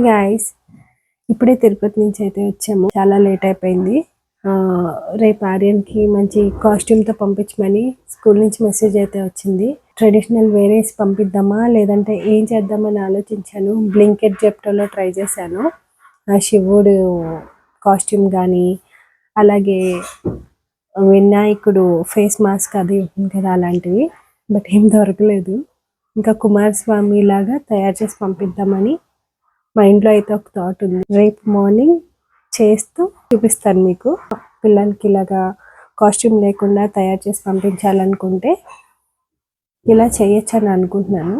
Hey guys ఇప్పుడే తిరుపతి నుంచి అయితే వచ్చాము. చాలా లేట్ అయిపోయింది. ఆ, రేపు ఆర్యన్కి మంచి కాస్ట్యూమ్తో పంపించమని స్కూల్ నుంచి మెసేజ్ అయితే వచ్చింది. ట్రెడిషనల్ వేరేస్ పంపిద్దామా? లేదంటే ఏం చేద్దామని ఆలోచించాను. బ్లింకెట్ జెప్టోలో ట్రై చేశాను. ఆ శివుడు కాస్ట్యూమ్ కానీ అలాగే వినాయకుడు ఫేస్ మాస్క్ అది ఉంటుంది కదా అలాంటివి. బట్ ఏం దొరకలేదు. ఇంకా కుమారస్వామి లాగా తయారు చేసి పంపిద్దామని మైండ్లో అయితే ఒక థాట్ ఉంది. రేపు మార్నింగ్ చేస్తూ చూపిస్తాను మీకు. పిల్లలకి ఇలాగా కాస్ట్యూమ్ లేకుండా తయారు చేసి పంపించాలనుకుంటే ఇలా చేయొచ్చు అని అనుకుంటున్నాను.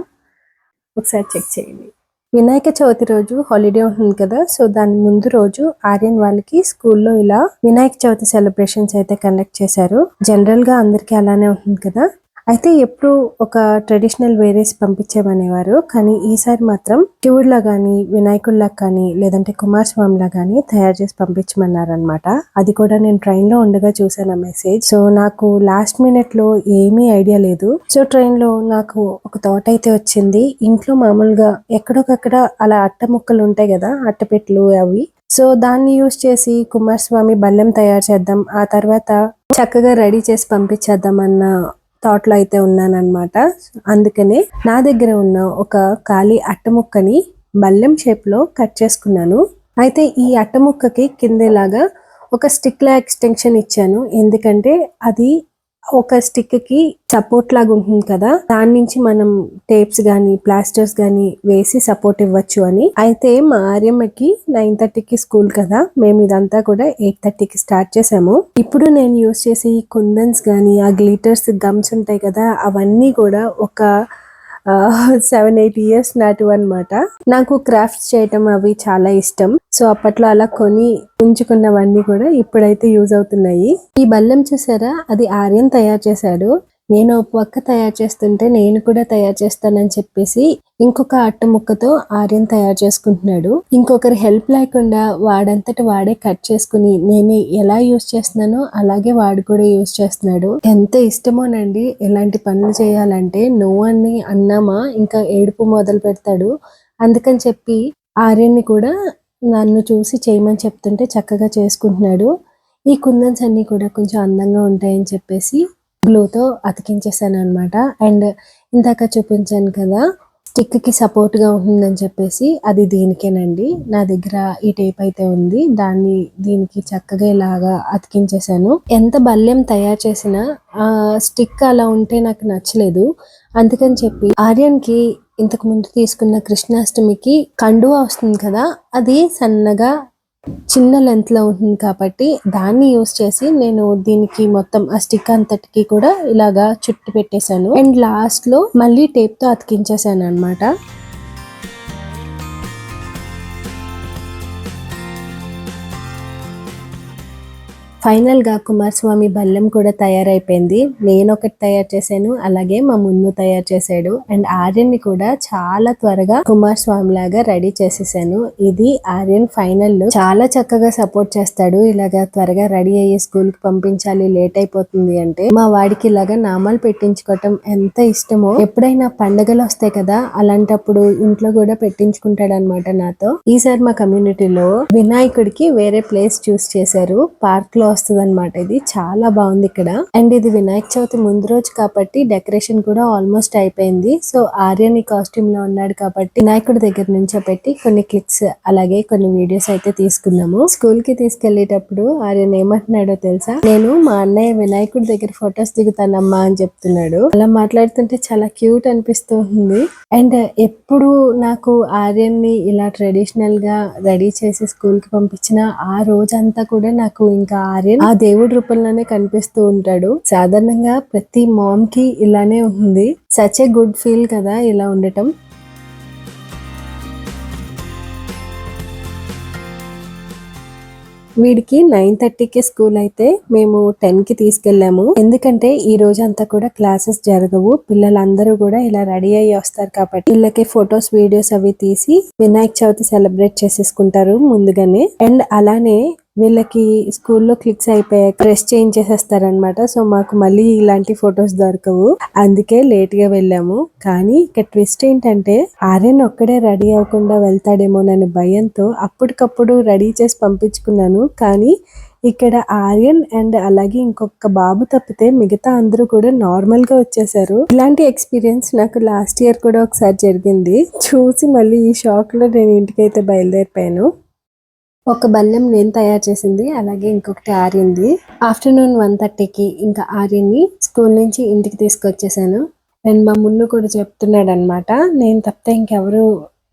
ఒకసారి చెక్ చేయండి. వినాయక చవితి రోజు హాలిడే ఉంటుంది కదా సో దాని ముందు రోజు ఆర్యన్ వాళ్ళకి స్కూల్లో ఇలా వినాయక చవితి సెలబ్రేషన్స్ అయితే కండక్ట్ చేశారు. జనరల్గా అలానే ఉంటుంది కదా అయితే ఎప్పుడు ఒక ట్రెడిషనల్ వేరేసి పంపించామనేవారు. కానీ ఈసారి మాత్రం శివుడిలా కానీ వినాయకుడిలా కానీ లేదంటే కుమారస్వామిలా కానీ తయారు చేసి పంపించమన్నారు అనమాట అది కూడా నేను ట్రైన్లో ఉండగా చూసాను ఆ మెసేజ్ సో నాకు లాస్ట్ మినిట్లో ఏమీ ఐడియా లేదు. సో ట్రైన్లో నాకు ఒక థాట్ అయితే వచ్చింది. ఇంట్లో మామూలుగా ఎక్కడొకక్కడ అలా అట్ట ముక్కలు ఉంటాయి కదా అట్టపెట్లు అవి. సో దాన్ని యూజ్ చేసి కుమారస్వామి బల్లెం తయారు చేద్దాం ఆ తర్వాత చక్కగా రెడీ చేసి పంపించేద్దాం అన్న థాట్లో అయితే ఉన్నానన్నమాట. అందుకనే నా దగ్గర ఉన్న ఒక ఖాళీ అట్ట ముక్కని బల్లెం షేప్లో కట్ చేసుకున్నాను. అయితే ఈ అట్ట ముక్కకి కిందేలాగా ఒక స్టిక్ లా ఎక్స్టెన్షన్ ఇచ్చాను. ఎందుకంటే అది ఒక స్టిక్కి సపోర్ట్ లాగా ఉంటుంది కదా? దాని నుంచి మనం టేప్స్ గానీ ప్లాస్టర్స్ గానీ వేసి సపోర్ట్ ఇవ్వచ్చు అని. అయితే మా ఆర్యమ్మకి నైన్ థర్టీకి స్కూల్ కదా? మేము ఇదంతా కూడా ఎయిట్ థర్టీకి స్టార్ట్ చేసాము. ఇప్పుడు నేను యూస్ చేసే ఈ కుందన్స్ గానీ ఆ గ్లిటర్స్ గమ్స్ ఉంటాయి కదా? అవన్నీ కూడా ఒక సెవెన్ ఎయిట్ ఇయర్స్ నాటు అన్నమాట. నాకు క్రాఫ్ట్స్ చేయటం అవి చాలా ఇష్టం. సో అప్పట్లో అలా కొని ఉంచుకున్నవన్నీ కూడా ఇప్పుడైతే యూజ్ అవుతున్నాయి. ఈ బల్లెం చూసారా? అది ఆర్యన్ తయారు చేశాడు. నేను ఒక పక్క తయారు చేస్తుంటే నేను కూడా తయారు చేస్తానని చెప్పేసి ఇంకొక అట్ట ముక్కతో ఆర్యన్ తయారు చేసుకుంటున్నాడు. ఇంకొకరి హెల్ప్ లేకుండా వాడంతట వాడే కట్ చేసుకుని నేను ఎలా యూస్ చేస్తున్నానో అలాగే వాడు కూడా యూజ్ చేస్తున్నాడు. ఎంత ఇష్టమోనండి ఇలాంటి పనులు చేయాలంటే నువ్వు అని అన్నామా ఇంకా ఏడుపు మొదలు పెడతాడు. అందుకని చెప్పి ఆర్యన్ని కూడా నన్ను చూసి చేయమని చెప్తుంటే చక్కగా చేసుకుంటున్నాడు. ఈ కుందన్స్ అన్ని కూడా కొంచెం అందంగా ఉంటాయని చెప్పేసి గ్లూతో అతికించేసాను అనమాట అండ్ ఇందాక చూపించాను కదా స్టిక్కి సపోర్ట్గా ఉంటుందని చెప్పేసి అది దీనికేనండి. నా దగ్గర ఈ టేప్ అయితే ఉంది. దాన్ని దీనికి చక్కగా ఇలాగా అతికించేసాను ఎంత బల్యం తయారు చేసినా ఆ స్టిక్ అలా ఉంటే నాకు నచ్చలేదు. అందుకని చెప్పి ఆర్యన్కి ఇంతకుముందు ఇంతకు ముందు తీసుకున్న కృష్ణాష్టమికి కండువా వస్తుంది కదా అది సన్నగా చిన్న లెంత్లో ఉంటుంది కాబట్టి దాన్ని యూస్ చేసి నేను దీనికి మొత్తం ఆ స్టిక్ అంతటికి కూడా ఇలాగా చుట్టు పెట్టేశాను. అండ్ లాస్ట్లో మళ్ళీ టేప్తో అతికించేసాను అన్నమాట. ఫైనల్గా కుమారస్వామి బల్లెం కూడా తయారైపోయింది. నేను ఒకటి తయారు చేశాను అలాగే మా మున్ను తయారు చేశాడు. అండ్ ఆర్యన్ని కూడా చాలా త్వరగా కుమారస్వామి లాగా రెడీ చేసేసాను. ఇది ఆర్యన్ ఫైనల్ చాలా చక్కగా సపోర్ట్ చేస్తాడు. ఇలాగా త్వరగా రెడీ అయ్యి స్కూల్కి పంపించాలి లేట్ అయిపోతుంది అంటే మా వాడికి ఇలాగా నామాలు పెట్టించుకోవటం ఎంత ఇష్టమో ఎప్పుడైనా పండగలు వస్తాయి కదా అలాంటప్పుడు ఇంట్లో కూడా పెట్టించుకుంటాడు అనమాట నాతో. ఈసారి మా కమ్యూనిటీలో వినాయకుడికి వేరే ప్లేస్ చూస్ చేశారు. పార్క్లో వస్తుంది అనమాట ఇది చాలా బాగుంది ఇక్కడ. అండ్ ఇది వినాయక చవితి ముందు రోజు కాబట్టి డెకరేషన్ కూడా ఆల్మోస్ట్ అయిపోయింది. సో ఆర్యన్ ఈ కాస్ట్యూమ్లో ఉన్నాడు కాబట్టి వినాయకుడి దగ్గర నుంచో పెట్టి కొన్ని క్లిక్స్ అలాగే కొన్ని వీడియోస్ అయితే తీసుకున్నాము. స్కూల్కి తీసుకెళ్ళేటప్పుడు ఆర్యన్ ఏమంటున్నాడో తెలుసా? నేను మా అన్నయ్య వినాయకుడి దగ్గర ఫొటోస్ దిగుతానమ్మా అని చెప్తున్నాడు. అలా మాట్లాడుతుంటే చాలా క్యూట్ అనిపిస్తూ ఉంది. అండ్ ఎప్పుడు నాకు ఆర్యన్ని ఇలా ట్రెడిషనల్గా రెడీ చేసి స్కూల్కి పంపించిన ఆ రోజంతా కూడా నాకు ఇంకా ఆర్యన్ ఆ దేవుడి రూపంలోనే కనిపిస్తూ ఉంటాడు. సాధారణంగా ప్రతి మామ్కి ఇలానే ఉంది సచ్ ఏ గుడ్ ఫీల్ కదా ఇలా ఉండటం. వీడికి నైన్ థర్టీకి స్కూల్ అయితే మేము టెన్కి తీసుకెళ్ళాము. ఎందుకంటే ఈ రోజు అంతా కూడా క్లాసెస్ జరగవు. పిల్లలందరూ కూడా ఇలా రెడీ అయ్యి వస్తారు కాబట్టి వీళ్ళకి ఫొటోస్ వీడియోస్ అవి తీసి వినాయక చవితి సెలబ్రేట్ చేసేసుకుంటారు ముందుగానే. అండ్ అలానే వీళ్ళకి స్కూల్లో క్లిక్స్ అయిపోయాక డ్రెస్ చేంజ్ చేసేస్తారనమాట సో మాకు మళ్ళీ ఇలాంటి ఫొటోస్ దొరకవు. అందుకే లేట్గా వెళ్ళాము. కానీ ఇక ట్విస్ట్ ఏంటంటే ఆర్యన్ ఒక్కడే రెడీ అవ్వకుండా వెళ్తాడేమోనని భయంతో అప్పటికప్పుడు రెడీ చేసి పంపించుకున్నాను. కానీ ఇక్కడ ఆర్యన్ అండ్ అలాగే ఇంకొక బాబు తప్పితే మిగతా అందరూ కూడా నార్మల్గా వచ్చేసారు. ఇలాంటి ఎక్స్పీరియన్స్ నాకు లాస్ట్ ఇయర్ కూడా ఒకసారి జరిగింది. చూసి మళ్ళీ ఈ షాక్లో నేను ఇంటికైతే బయలుదేరిపోయాను. ఒక బల్లెం నేను తయారు చేసింది అలాగే ఇంకొకటి ఆర్యంది ఆఫ్టర్నూన్ వన్ థర్టీకి ఇంకా ఆర్యన్ని స్కూల్ నుంచి ఇంటికి తీసుకొచ్చేసాను. అండ్ మా మున్ను కూడా చెప్తున్నాడు అనమాట నేను తప్పితే ఇంకెవరు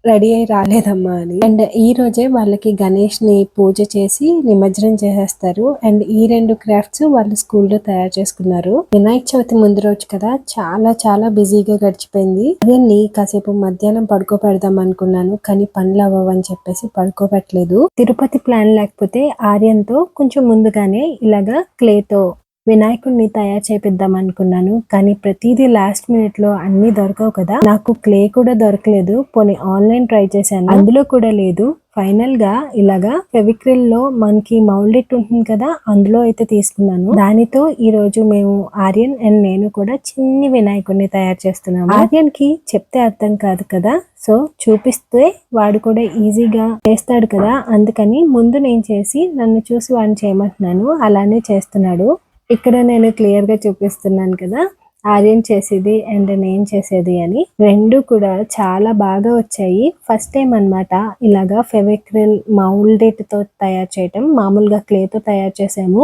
రెడీ అయి రాలేదమ్మా అని. అండ్ ఈ రోజే వాళ్ళకి గణేష్ని పూజ చేసి నిమజ్జనం చేసేస్తారు. అండ్ ఈ రెండు క్రాఫ్ట్స్ వాళ్ళు స్కూల్లో తయారు చేసుకున్నారు. వినాయక చవితి ముందు రోజు కదా చాలా చాలా బిజీగా గడిచిపోయింది. అదే నీ కాసేపు మధ్యాహ్నం పడుకోబెడదాం అనుకున్నాను కానీ పనులు అవ్వవని చెప్పేసి పడుకోబెట్టలేదు. తిరుపతి ప్లాన్ లేకపోతే ఆర్యంతో కొంచెం ముందుగానే ఇలాగా క్లేతో వినాయకుడిని తయారు చేపిద్దాం అనుకున్నాను కానీ ప్రతిదీ లాస్ట్ మినిట్లో అన్ని దొరకవు కదా. నాకు క్లే కూడా దొరకలేదు పోనీ ఆన్లైన్ ట్రై చేశాను. అందులో కూడా లేదు. ఫైనల్గా ఇలాగా ఫెవిక్రిల్లో మనకి మౌల్డెట్ ఉంటుంది కదా అందులో అయితే తీసుకున్నాను. దానితో ఈ రోజు మేము ఆర్యన్ అండ్ నేను కూడా చిన్ని వినాయకుడిని తయారు చేస్తున్నాము. ఆర్యన్కి చెప్తే అర్థం కాదు కదా సో చూపిస్తే వాడు కూడా ఈజీగా చేస్తాడు కదా. అందుకని ముందు నేను చేసి నన్ను చూసి వాడిని చేయమంటున్నాను. అలానే చేస్తున్నాడు. ఇక్కడ నేను క్లియర్గా చూపిస్తున్నాను కదా ఆర్యన్ చేసేది అండ్ నేను చేసేది అని. రెండు కూడా చాలా బాగా వచ్చాయి. ఫస్ట్ టైం అన్నమాట ఇలాగా ఫెవిక్రిల్ మౌల్డెట్తో తయారు చేయటం మామూలుగా క్లేతో తో తయారు చేసాము.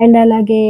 అండ్ అలాగే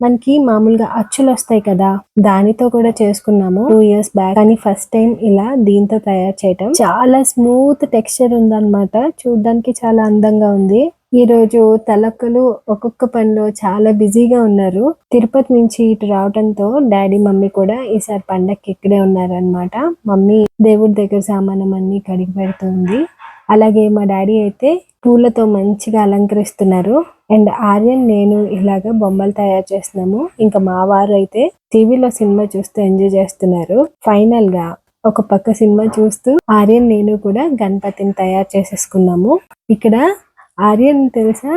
మనకి మామూలుగా అచ్చులు వస్తాయి కదా దానితో కూడా చేసుకున్నాము టూ ఇయర్స్ బ్యాక్ కానీ ఫస్ట్ టైం ఇలా దీంతో తయారు చేయటం. చాలా స్మూత్ టెక్స్చర్ ఉందన్నమాట. చూడడానికి చాలా అందంగా ఉంది. ఈ రోజు తలక్కలు ఒక్కొక్క పనిలో చాలా బిజీగా ఉన్నారు. తిరుపతి నుంచి ఇటు రావడంతో డాడీ మమ్మీ కూడా ఈసారి పండక్కి ఇక్కడే ఉన్నారనమాట మమ్మీ దేవుడి దగ్గర సామానం అన్ని కడిగి పెడుతుంది. అలాగే మా డాడీ అయితే పూలతో మంచిగా అలంకరిస్తున్నారు. అండ్ ఆర్యన్ నేను ఇలాగా బొమ్మలు తయారు చేస్తున్నాము. ఇంకా మా వారు అయితే టీవీలో సినిమా చూస్తూ ఎంజాయ్ చేస్తున్నారు. ఫైనల్గా ఒక పక్క సినిమా చూస్తూ ఆర్యన్ నేను కూడా గణపతిని తయారు చేసేసుకున్నాము. ఇక్కడ ఆర్యన్ తెలుసా?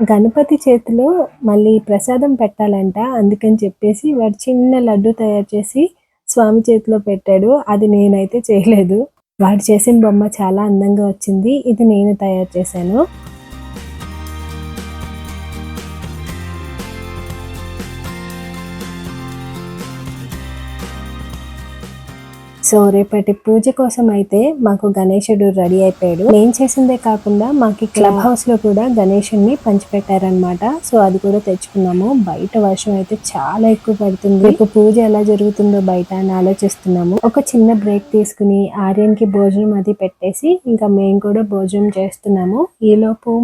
గణపతి చేతిలో మళ్ళీ ప్రసాదం పెట్టాలంట అందుకని చెప్పేసి వాడు చిన్న లడ్డు తయారు చేసి స్వామి చేతిలో పెట్టాడు. అది నేనైతే చేయలేదు. వాడు చేసిన బొమ్మ చాలా అందంగా వచ్చింది. ఇది నేను తయారు చేశాను. సో రేపటి పూజ కోసం అయితే మాకు గణేశుడు రెడీ అయిపోయాడు. నేను చేసిందే కాకుండా మాకు క్లబ్ హౌస్లో కూడా గణేశుడిని పంచిపెట్టారనమాట సో అది కూడా తెచ్చుకున్నాము. బయట వర్షం అయితే చాలా ఎక్కువ పడుతుంది. రేపు పూజ ఎలా జరుగుతుందో బయట అని ఆలోచిస్తున్నాము. ఒక చిన్న బ్రేక్ తీసుకుని ఆర్యన్కి భోజనం అది పెట్టేసి ఇంకా మేము కూడా భోజనం చేస్తున్నాము. ఈ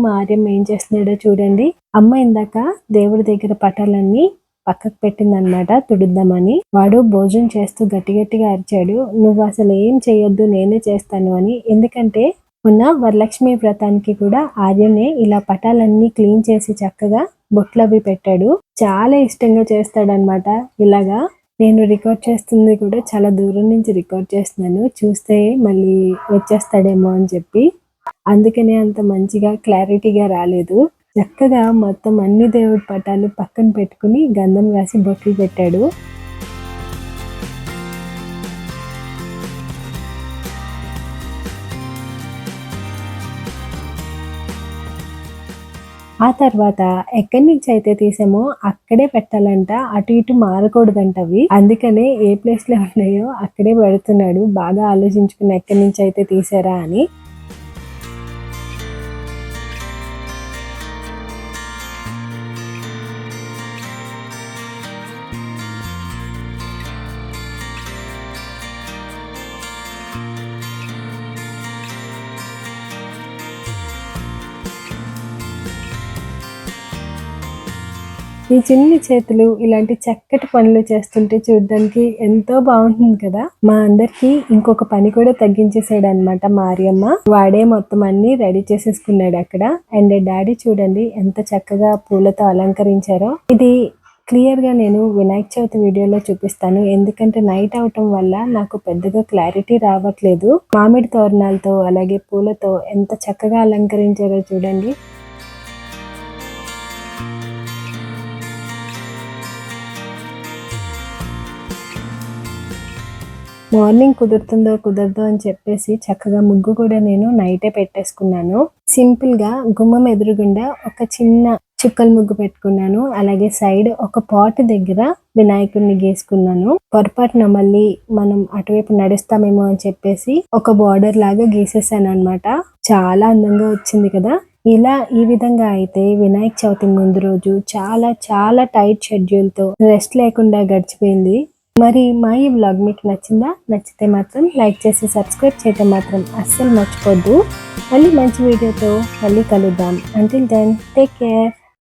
మా ఆర్యం ఏం చేస్తున్నాడో చూడండి. అమ్మ ఇందాక దేవుడి దగ్గర పటాలన్నీ పక్కకు పెట్టిందనమాట తుడుద్దామని. వాడు భోజనం చేస్తూ గట్టి గట్టిగా అరిచాడు. నువ్వు అసలు ఏం చేయొద్దు నేనే చేస్తాను అని. ఎందుకంటే మొన్న వరలక్ష్మి వ్రతానికి కూడా ఆర్యనే ఇలా పటాలన్నీ క్లీన్ చేసి చక్కగా బొట్లు అవి పెట్టాడు. చాలా ఇష్టంగా చేస్తాడనమాట ఇలాగా నేను రికార్డ్ చేస్తుంది కూడా చాలా దూరం నుంచి రికార్డ్ చేస్తున్నాను. చూస్తే మళ్ళీ వచ్చేస్తాడేమో అని చెప్పి. అందుకనే అంత మంచిగా క్లారిటీగా రాలేదు. చక్కగా మొత్తం అన్ని దేవుడి పటాలు పక్కన పెట్టుకుని గంధం రాసి బొట్లు పెట్టాడు. ఆ తర్వాత ఎక్కడి నుంచి అయితే తీసామో అక్కడే పెట్టాలంట అటు ఇటు మారకూడదంట అవి. అందుకనే ఏ ప్లేస్లో ఉన్నాయో అక్కడే పెడుతున్నాడు. బాగా ఆలోచించుకుని ఎక్కడి నుంచి అయితే తీసారా అని. ఈ చిన్ని చేతులు ఇలాంటి చక్కటి పనులు చేస్తుంటే చూడడానికి ఎంతో బాగుంటుంది కదా? మా అందరికి ఇంకొక పని కూడా తగ్గించేసాడు అనమాట మారియమ్మ. వాడే మొత్తం అన్ని రెడీ చేసేసుకున్నాడు అక్కడ. అండ్ డాడీ చూడండి ఎంత చక్కగా పూలతో అలంకరించారో. ఇది క్లియర్గా నేను వినాయక చవితి వీడియోలో చూపిస్తాను. ఎందుకంటే నైట్ అవటం వల్ల నాకు పెద్దగా క్లారిటీ రావట్లేదు. మామిడి తోరణాలతో అలాగే పూలతో ఎంత చక్కగా అలంకరించారో చూడండి. మార్నింగ్ కుదురుతుందో కుదరదో అని చెప్పేసి చక్కగా ముగ్గు కూడా నేను నైటే పెట్టేసుకున్నాను. సింపుల్గా గుమ్మం ఎదురుగుండా ఒక చిన్న చుక్కల ముగ్గు పెట్టుకున్నాను. అలాగే సైడ్ ఒక పాట్ దగ్గర వినాయకుడిని గీసుకున్నాను. పొరపాటున మళ్ళీ మనం అటువైపు నడుస్తామేమో అని చెప్పేసి ఒక బార్డర్ లాగా గీసేసాను అనమాట చాలా అందంగా వచ్చింది కదా. ఇలా ఈ విధంగా అయితే వినాయక చవితి ముందు రోజు చాలా చాలా టైట్ షెడ్యూల్తో రెస్ట్ లేకుండా గడిచిపోయింది. మరి మా ఈ వ్లాగ్ మీకు నచ్చిందా? నచ్చితే మాత్రం లైక్ చేసి సబ్స్క్రైబ్ చేయటం మాత్రం అస్సలు మర్చిపోద్దు. మళ్ళీ మంచి వీడియోతో మళ్ళీ కలుద్దాం. Until then take care